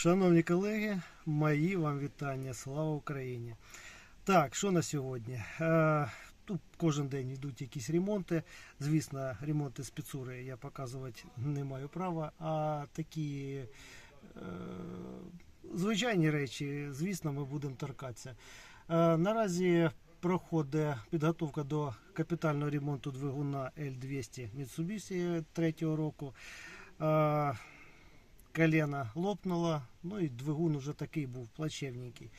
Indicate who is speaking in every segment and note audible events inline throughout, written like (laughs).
Speaker 1: Шановні колеги, мої вам вітання. Слава Україні! Так, що на сьогодні? Е, Тут кожен день йдуть якісь ремонти. Звісно, ремонти спецури я показувати не маю права. А такі е, звичайні речі, звісно, ми будемо торкатися. Е, наразі проходить підготовка до капітального ремонту двигуна L200 Mitsubishi третього року. Колено лопнуло, ну і двигун уже такий був плачевненький.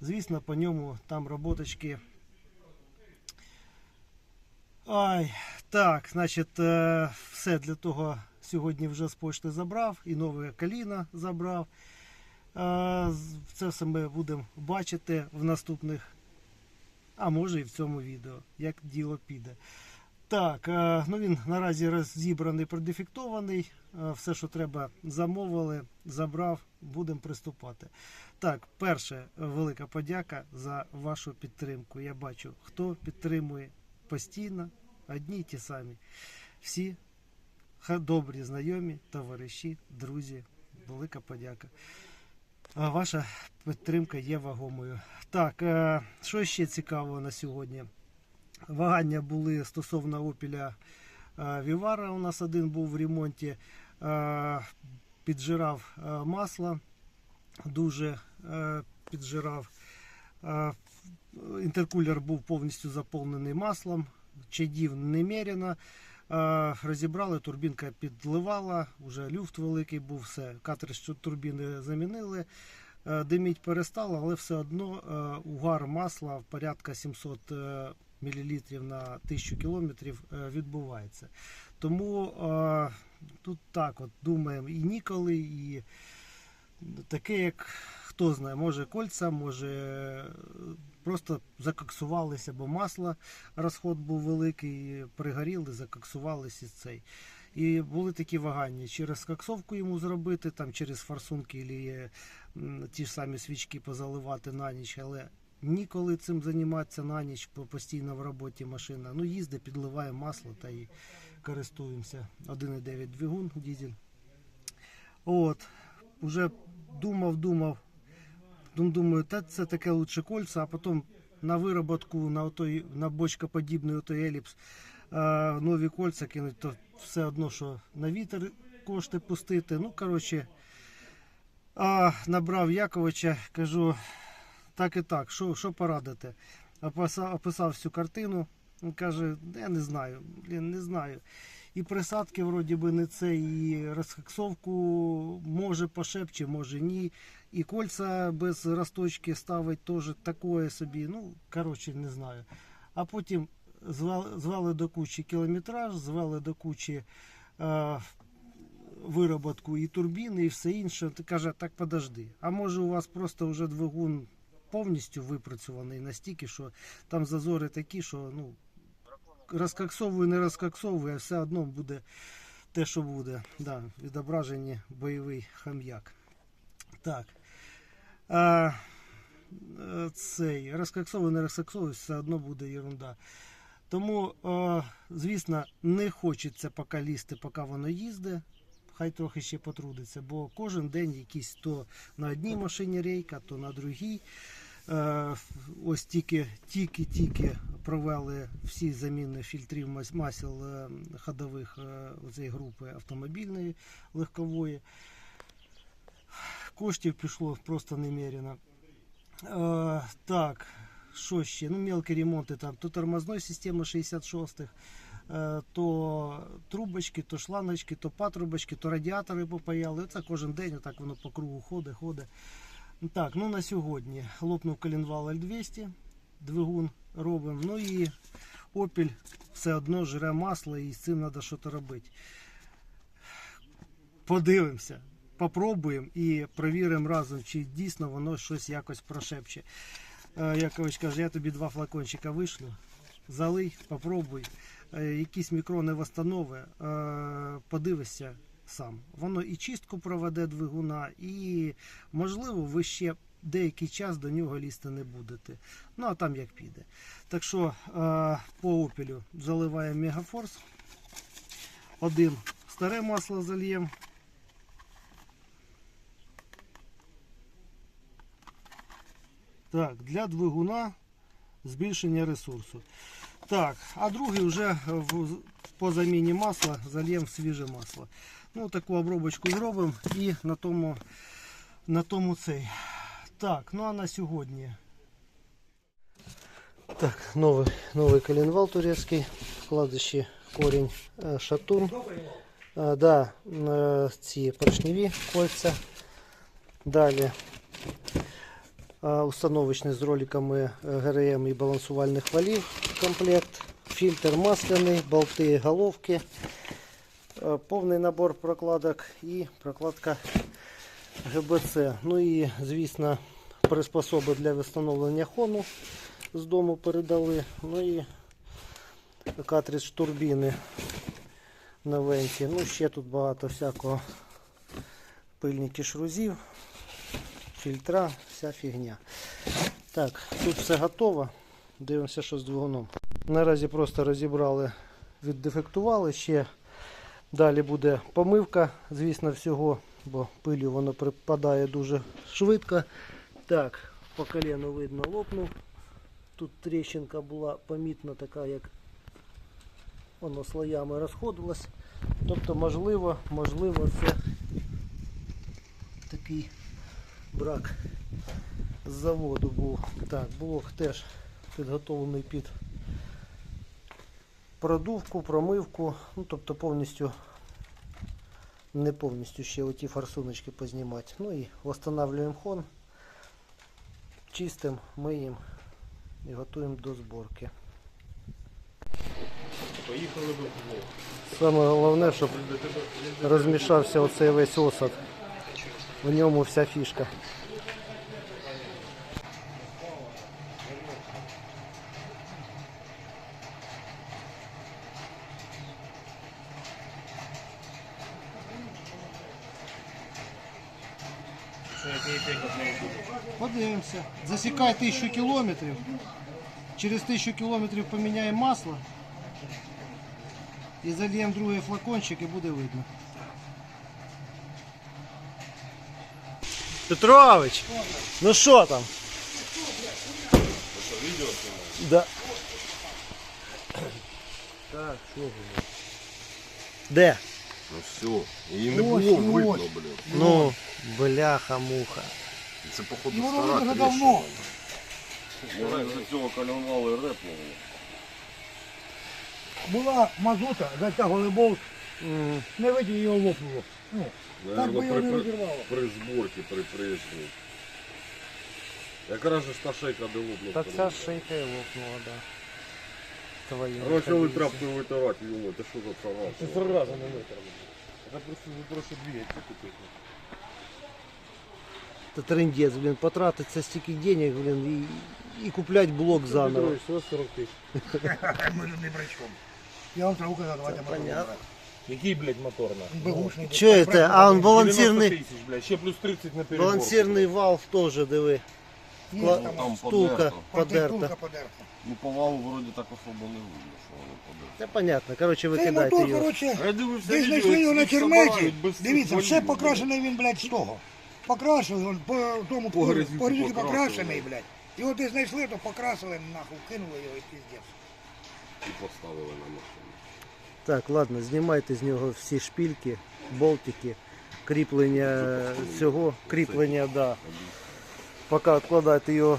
Speaker 1: Звісно, по ньому там роботочки. Ай, так, значить, е, все для того сьогодні вже з почти забрав і нове коліно забрав. Е, Це все ми будемо бачити в наступних, а може і в цьому відео, як діло піде. Так, е, ну він наразі розібраний, продефектований. Е, Все, що треба, замовили, забрав, будемо приступати. Так, перше, е, велика подяка за вашу підтримку. Я бачу, хто підтримує постійно, одні й ті самі. Всі добрі знайомі, товариші, друзі. Велика подяка. Ваша підтримка є вагомою. Так, е, що ще цікавого на сьогодні? Вагання були стосовно опіля е, Вівара. У нас один був в ремонті. Е, Піджирав е, масло, дуже е, піджирав. Е, Інтеркулер був повністю заповнений маслом, чадів немерено. Е, Розібрали, турбінка підливала, вже люфт великий був, все. Картридж турбіни замінили. Е, Диміть перестало, але все одно е, угар масла в порядка 700 е, мл на 1000 км відбувається. Тому е, тут так от думаємо і ніколи, і таке, як хто знає, може кольця, може е, просто закоксувалися, бо масло розход був великий, пригоріли, закоксувалися і цей. І були такі вагання, чи розкоксовку йому зробити, там через форсунки і ті ж самі свічки позаливати на ніч, але ніколи цим займатися на ніч, постійно в роботі машина. Ну, їздить, підливає масло та і користуємося. 1,9 двигун, дізель. От, уже думав, думав, думаю, та це таке лучше кольця, а потім на вироботку, на, отой, на бочкоподібний отой еліпс, е, нові кольця кинуть, то все одно, що на вітер кошти пустити. Ну, коротше, а, набрав Яковича, кажу, так і так, що, що порадити? Описав, описав всю картину. Він каже, я не знаю, блін, не знаю. І присадки вроді би не це, і розхаксовку може пошепче, може ні. І кольця без росточки ставить теж такое собі. Ну, коротше, не знаю. А потім звали, звали до кучі кілометраж, звали до кучі е, вироботку і турбіни, і все інше. Каже, так подожди. А може у вас просто вже двигун повністю випрацьований настільки, що там зазори такі, що ну, розкаксовує, не розкаксовує, а все одно буде те, що буде. Да, відображені бойовий хам'як. Так. А, цей розкаксовує, не розкаксовує, все одно буде ерунда. Тому, звісно, не хочеться поки лізти, поки воно їздить. Хай трохи ще потрудиться, бо кожен день якийсь то на одній машині рейка, то на другій. Е, Ось тільки тільки тільки провели всі заміни фільтрів масел е, ходових е, цієї групи автомобільної легкової. Коштів пішло просто немерено. Так, що ще? Ну, мелкі ремонти там. То тормозної системи 66-х, е, то трубочки, то шлангочки, то патрубочки, то радіатори попаяли. Це кожен день отак воно по кругу ходить, ходить. Так, ну на сьогодні лопнув коленвал L200, двигун робимо. Ну і Opel все одно жре масло і з цим треба щось робити. Подивимося, попробуємо і перевіримо разом, чи дійсно воно щось якось прошепче. Е, Якович каже, я тобі два флакончика вишлю. Залий, попробуй. Е, Якісь мікрони восстанови, е, подивишся сам. Воно і чистку проведе двигуна, і можливо ви ще деякий час до нього лізти не будете. Ну а там як піде. Так що е, по опілю заливаємо мегафорс. Один старе масло зальємо. Так, для двигуна збільшення ресурсу. Так, а другий вже в, по заміні масла зальємо в свіже масло. Ну, таку обробочку зробимо і на тому, на тому цей. Так, ну а на сьогодні. Так, новий, новий коленвал турецький, вкладиші корінь е, шатун. Е, да, е, ці поршневі кольця. Далі установочний з роликами е, ГРМ і балансувальних валів комплект. Фільтр масляний, болти, головки, е, повний набор прокладок і прокладка ГБЦ. Ну і, звісно, приспособи для встановлення хону з дому передали. Ну і картридж турбіни новенькі. Ну, ще тут багато всякого пильники шрузів, фільтра, вся фігня. Так, тут все готово. Дивимося, що з двигуном. Наразі просто розібрали, віддефектували. Ще далі буде помивка, звісно, всього, бо пилю воно припадає дуже швидко. Так, по колену видно лопнув. Тут тріщинка була помітна така, як воно слоями розходилось. Тобто, можливо, можливо, це такий брак з заводу був. Так, блок теж підготовлений під продувку, промивку, ну тобто повністю не повністю ще оті форсуночки познімати. Ну і встановлюємо хон, чистим, миємо і готуємо до зборки.
Speaker 2: Поїхали до.
Speaker 1: Саме головне, щоб розмішався оцей весь осад. В ньому вся фішка.
Speaker 2: Що який ефект від неї буде?
Speaker 1: Подивимося. Засікай тисячу кілометрів. Через тисячу кілометрів поміняємо масло. І зальємо другий флакончик і буде видно. Петрович, ну що там? Да.
Speaker 2: Так, що ви?
Speaker 1: Де?
Speaker 3: Ну все, її не було видно, блін.
Speaker 1: Ну, бляха-муха.
Speaker 3: Це походу стара тріщина.
Speaker 4: давно.
Speaker 3: Вона з цього коленвалу і репнула.
Speaker 4: Була мазута, затягували болт, не видів його лопнуло. Ну, так би
Speaker 3: Наверно,
Speaker 4: його
Speaker 3: при,
Speaker 4: не
Speaker 3: при,
Speaker 4: розірвало.
Speaker 3: при зборці, при прижні. Якраз же ж та шейка де лопнула.
Speaker 1: Та ця шийка і лопнула, да. Твої.
Speaker 3: А почали тряпкою витирати, йому, ти що за царапа?
Speaker 2: Це три рази не витримали. Це просто прошу двигатель купити.
Speaker 1: Це трендець, блін, потратиться стільки денег, блін, і, і куплять блок заново.
Speaker 2: Петрович, всього 40 тисяч. (laughs)
Speaker 4: Ми тут не при чому. Я вам треба казати, давайте мотор
Speaker 1: понятно.
Speaker 2: Який, блядь, мотор на?
Speaker 4: Бегушний.
Speaker 1: Че это? А он
Speaker 2: 90
Speaker 1: балансирний,
Speaker 2: тисяч, блядь, ще плюс 30 на переборку.
Speaker 1: балансирний вал теж, диви.
Speaker 4: Є
Speaker 1: Кла-
Speaker 4: там
Speaker 3: подерто.
Speaker 4: подерта.
Speaker 3: Ну по валу вроді так особо не видно, що воно подерто.
Speaker 1: Та понятно, короче,
Speaker 4: Цей
Speaker 1: викидайте
Speaker 4: мотор,
Speaker 1: його.
Speaker 4: коротше,
Speaker 3: Я дивився
Speaker 4: ви
Speaker 3: відео,
Speaker 4: знайшли його на
Speaker 3: як їх
Speaker 4: черметі.
Speaker 3: забирають без цих
Speaker 4: Дивіться, все
Speaker 3: валів,
Speaker 4: покрашений він, блядь, з того. Покрашений, він по тому
Speaker 3: По грязюці
Speaker 4: по грязюці
Speaker 3: покрашений.
Speaker 4: блядь. Його ти знайшли, то покрасили, нахуй, кинули його і піздець.
Speaker 3: І поставили на машину.
Speaker 1: Так, ладно, знімайте з нього всі шпільки, болтики, кріплення цього, кріплення, да. Поки відкладайте його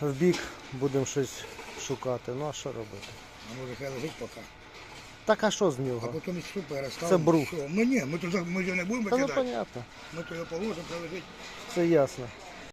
Speaker 1: в бік, будемо щось шукати. Ну а що робити?
Speaker 4: А може хай лежить поки.
Speaker 1: Так а що з
Speaker 4: А
Speaker 1: нього?
Speaker 4: потім із супер
Speaker 1: Це брух.
Speaker 4: Ну ні, ми тут ми його не будемо
Speaker 1: Та ну понятно,
Speaker 4: Ми то його положимо, хай лежить.
Speaker 1: це ясно.